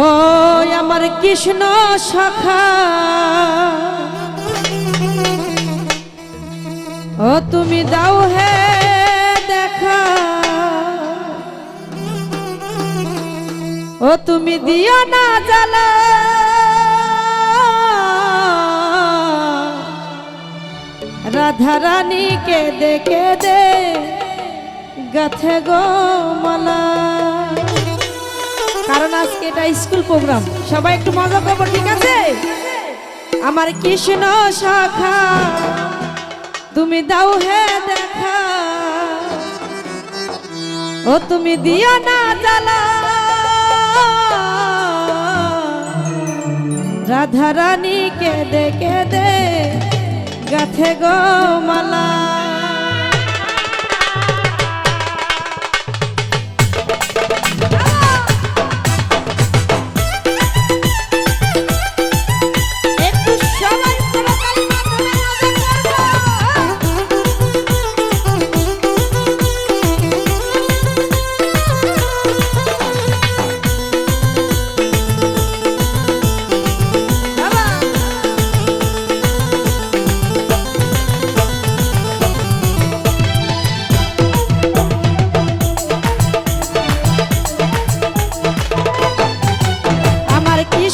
ও আমার কৃষ্ণ শাখা। ও তুমি দাও হে দেখা। ও তুমি দিও না জালা রাধা রানীকে দেখে দে গাথে গো মালা। কারণ আজকে এটা স্কুল প্রোগ্রাম। সবাই একটু মজা করব, ঠিক আছে? আমার কৃষ্ণ শাখা, তুমি দাও হে দেখা। ও তুমি দিও না জ্বালা। রাধারানীকে দেখে দে গাথে গো মালা।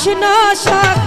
কৃষ্ণ সা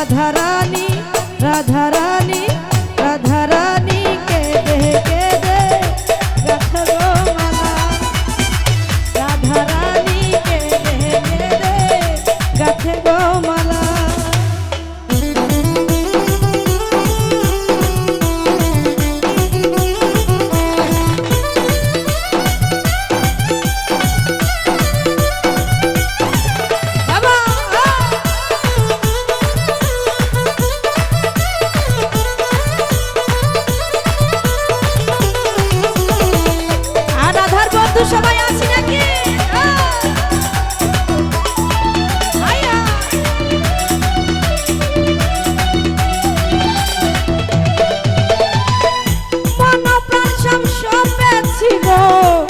রাধারানী রাধারা Mexico.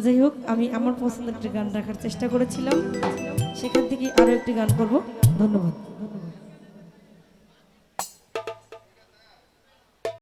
যাই হোক, আমি আমার পছন্দের একটি গান রাখার চেষ্টা করেছিলাম। সেখান থেকে আরও একটি গান করব। ধন্যবাদ।